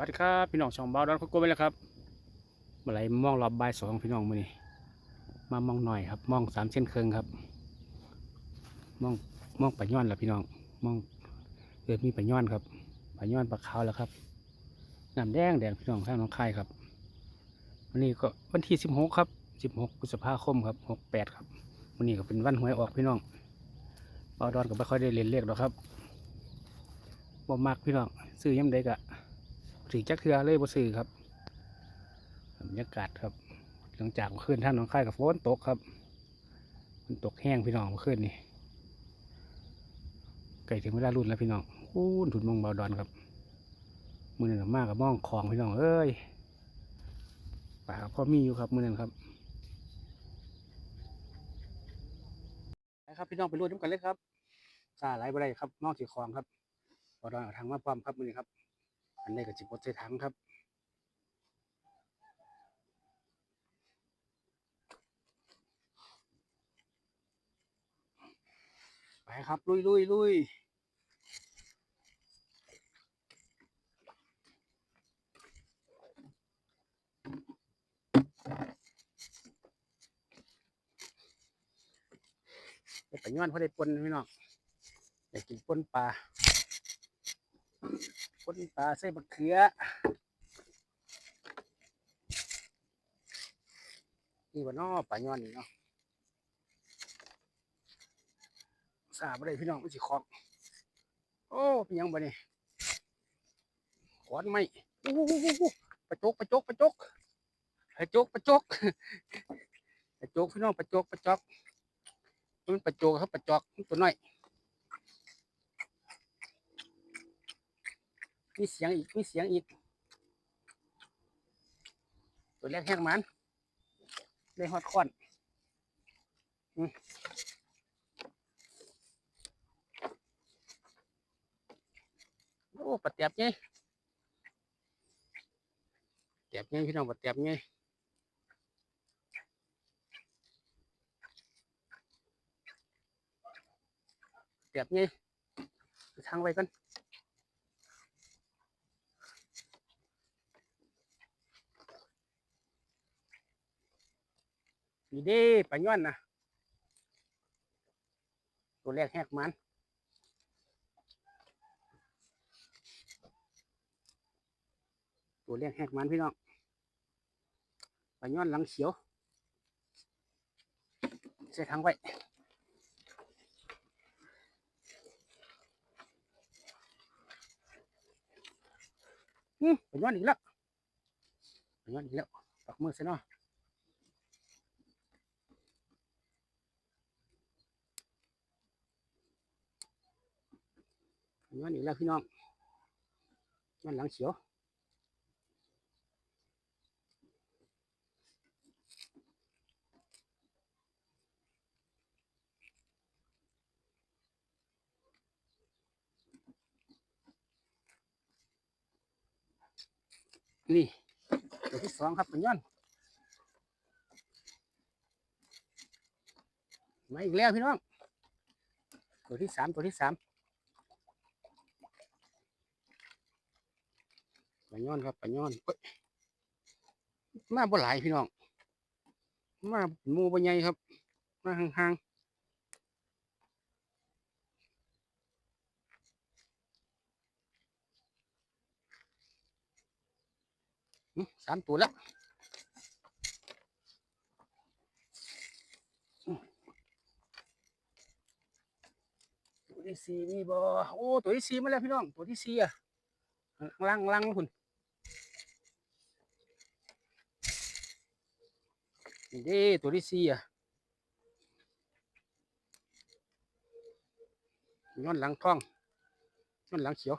วัสดีครับพี่น้องช่องเบาดอนคุกโก้ไปแล้วครับเมื่อไหรมองรอบบายสองพี่น้องมือนี่มามองหน่อยครับ มองสามเส้นเคืองครับ มองมองปลาย้อนแล้วพี่น้องมองเกิดมีปลาย้อนครับปลาย้อนปลาขาวแล้วครับน้ำแดงแดงพี่น้องข้างน้องคายครับวันนี้ก็วันที่สิบหกครับสิบหกพฤษภาคมครับหกแปดครับวันนี้ก็เป็นวันหวยออกพี่น้องเบาดอนก็ไม่ค่อยได้เรียนเลขหรอกครับบ่มากพี่น้องซื้อย้ำใดกะ ถือจักเทือเลยบ่ซื้อครับบรรยากาศครับ หลังจากเมื่อคืนท่านน้องค่ายกับฝนตกครับมันตกแห้งพี่น้องเมื่อคืนนี่ใกล้ถึงเวลารุ่นแล้วพี่น้องอู้นถุนมองเบาดอนครับมือหนึ่งมากกับมองของพี่น้องเอ้ยป่าก็พอมีอยู่ครับมือหนึ่งครับไปครับพี่น้องไปรุ่นน้ำกันเลยครับซาไหลไปได้ครับนอกจากคลองครับเบาดอนเอาทางมาพร้อมครับมือนี้ครับ อันนี้ก็จิบดใส่ถังครับไปครับ ลุยลุยลุยไปย้อนเพราะได้ปนพี่น้องอยากกินปนปลา ปนปลาใส่บักเขือนี่ว่านอปลาย้อนนี่เนาะสาบอะไรพี่น้องมันสิคอกโอ้เป็นยังบ่นี่ขอนไม้โอ้โหปลาจกปลาจกปลาจกปลาจกปลาจกปลาจกพี่น้องปลาจกปลาจกมันปลาจกครับปลาจกตัวน้อย มีเสียงอีกมีเสียงอีก ตัวแรกแห้งมันได้ฮอดคอนอืมโอ้ปลาแตบไงแตบไงพี่น้องปลาแตบไงแตบไงทางไว้กัน เด้ปลาย้อนนะตัวแรกแหกมันตัวแรกแหกมันพี่น้องปลาย้อนหลังเขียวใส่ถังไว้อืมปย้อนอีกแล้วปย้อนอีกแล้วปักมือใส่เนาะ ย้อนอีกแล้วพี่น้องย้อนหลังเขียวนี่ตัวที่สองครับเป็นย้อนมาอีกแล้วพี่น้อง ตัวที่สามตัวที่สาม ลาย้อนครับปลาย้อนเอ้ยมาบ่หลายพี่น้องมาหมู่บ่ใหญ่ครับมาห่างๆสามตัวแล้วตัวที่สี่มีบ่โอ้ ตัวที่สี่มาแล้วพี่น้อง ตัวที่สี่อะล่างล่างคุณ นี่เด้ตัวที่สี่อะย้อนหลังท้องย้อนหลังเขียว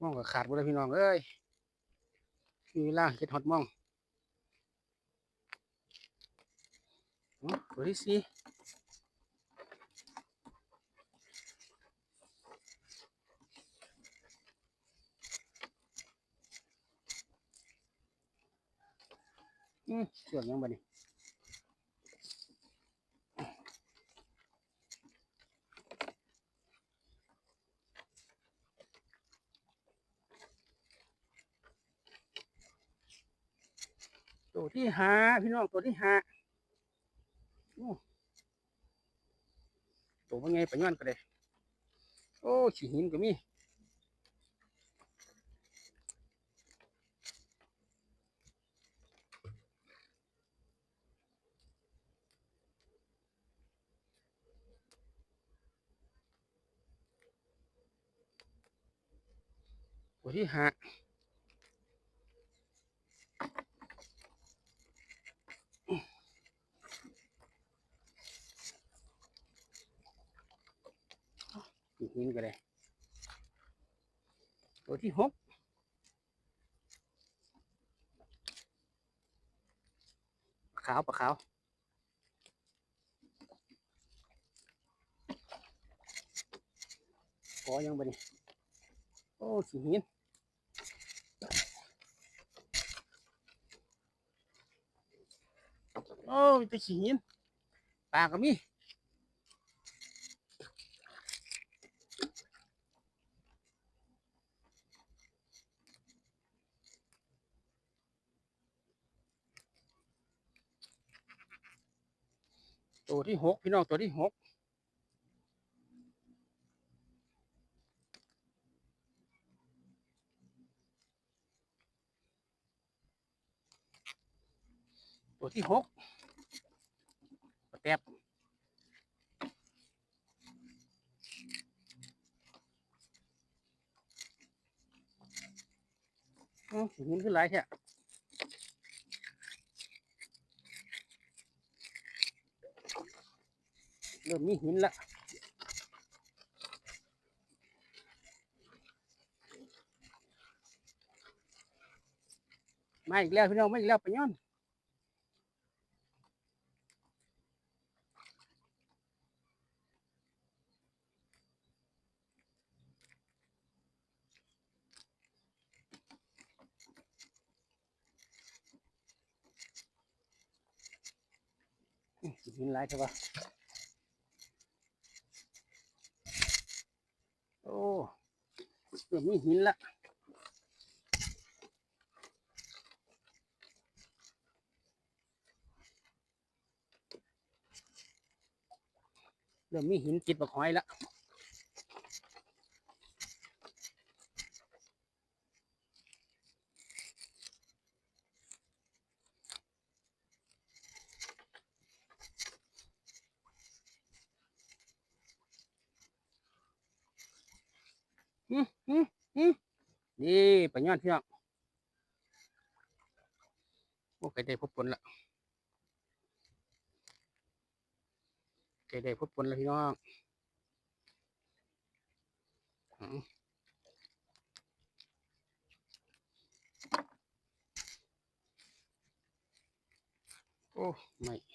มองก็ขาดหมดเลยพี่น้องเอ้ยมีเวลาเก็ดฮอดมองอ๋อตัวที่สี่ ส่วนยังบ่นี่ตัวที่หาพี่น้องตัวที่หาตัวว่าไงไปย้อนกันเลยโอ้ขี้หินก็มี ที่หาหินก็ได้ตัวที่หกปลาขาวปลาขาวขอยังบ่นี่โอ้ขี้หิน โอ้มีแต่ขี้หินปลาก็มีตัวที่หกพี่น้องตัวที่หก ตัวที่หกปลาแตบอื้อหินขึ้นหลายแท้เริ่มมีหินละมาอีกแล้วพี่น้องมาอีกแล้วไปะย้อน อื้อ หลายใช่ปะโอ้เริ่มมีหินละเริ่มมีหินจิตบักหอยละอื้ออื้ออื้อ นี่ไปย้อนพี่น้องโอ้ไก่ได้พบผลละไก่ได้พบผลล้วพี่น้องโอ้ไม่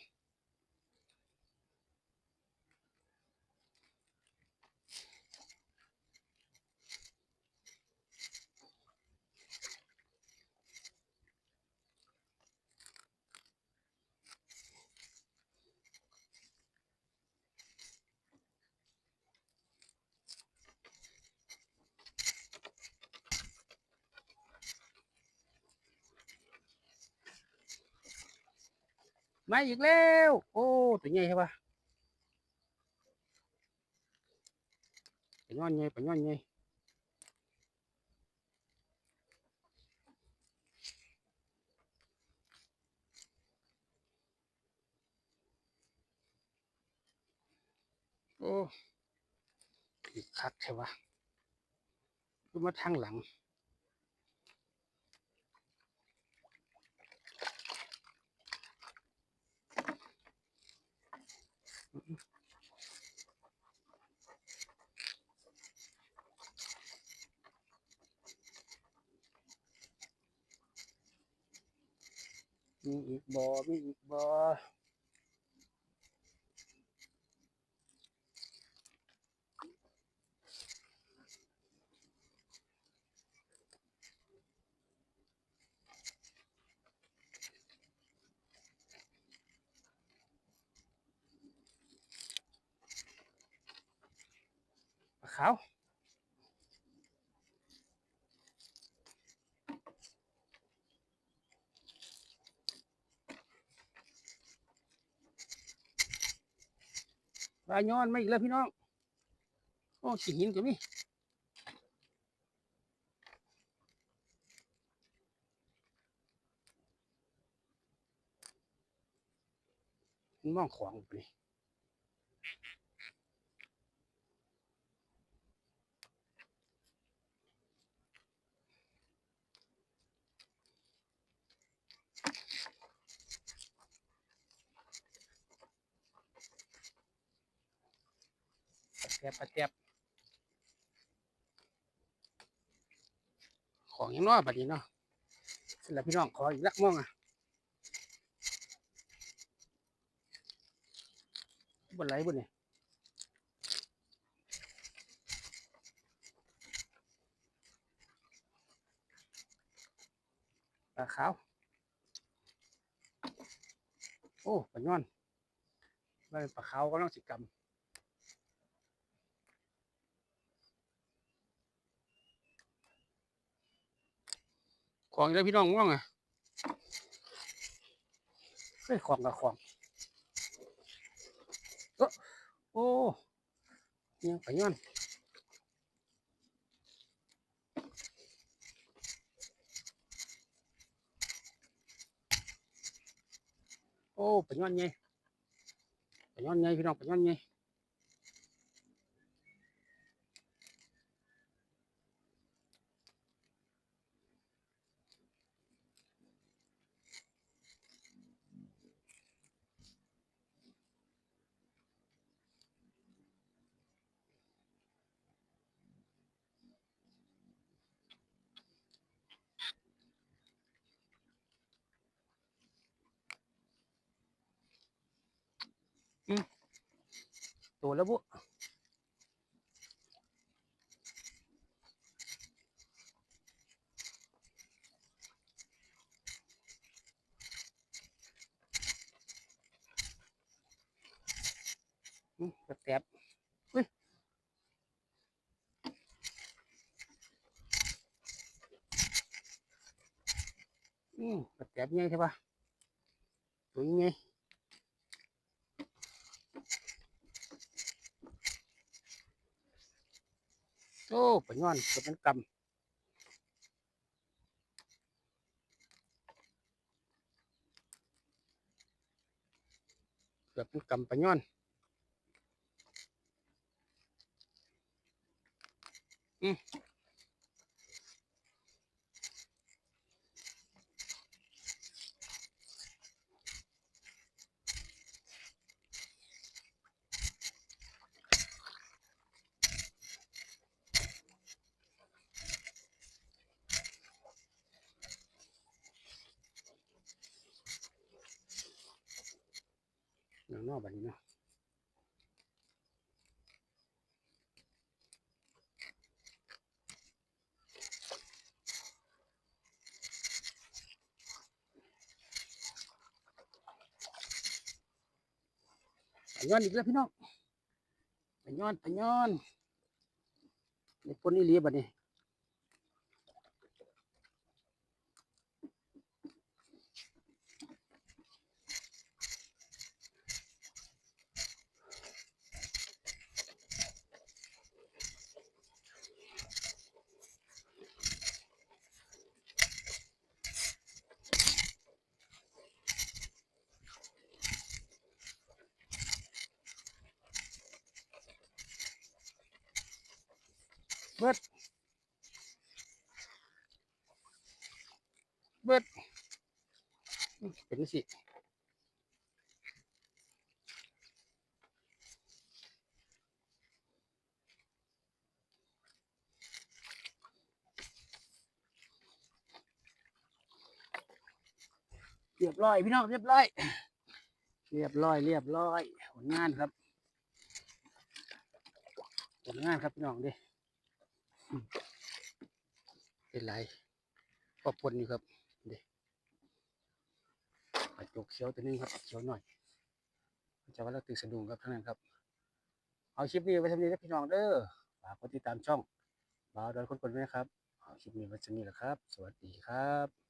ไม่อีกแล้ว โอ้ตัวใหญ่ใช่ปะไปย้อนใหญ่ไปย้อนใหญ่โอ้อีกคักใช่ปะดูมาทางหลัง มีอีก บอมีอีกบอขาว ปลาย้อนไม่อีกแล้วพี่น้อง โอ้สิหินก็มีมันมองของไปนี่ ปลาแตบปลาแตบของยังน้อบัดนี้เนาะสร็จแล้วพี่น้องขออีกละม่องอะบนไหลบนเนี่ยปลาขาว โอ้ปลาย้อนได้ปลาขาวก็ต้องสิกรรม ของอีกแล้พี่น้องม่วงอะเฮ้ยของกับของโอ้โอ้ยังไปย้อนโอ้ไปย้อนไงไปย้อนไงพี่น้องไปย้อนไง ตัวแล้วบุอืมแตบๆอุ้ยอืมแตบๆไงใช่ปะตัวนี้ไง โอ้ปะย้อนเกิดเป็นกำเกิดเป็นกำปะย้อน อืม นอกแบบนี้เนาะย้อนอีกแล้วพี่น้องปย้อนปย้อนในปนนี่เลียบัดนี้ เบิด เบิด เป็นสิเรียบร้อยพี่น้องเรียบร้อย เรียบร้อย เรียบร้อยผลงานครับผลงานครับพี่น้องดิ เป็นไรพอปนอยู่ครับเด็กระจกเขียวตัวนึงครับเขียวหน่อยจะว่าเราตื่นสะดุ้งครับท่านนั้นครับ เอาคลิปนี้ไว้ทำนี้นะพี่น้องเด้อฝากกดติดตามช่องบ่าวดอนคนคนด้วยนะครับเอาคลิปนี้ไว้ทำนี้แหละครับ สวัสดีครับ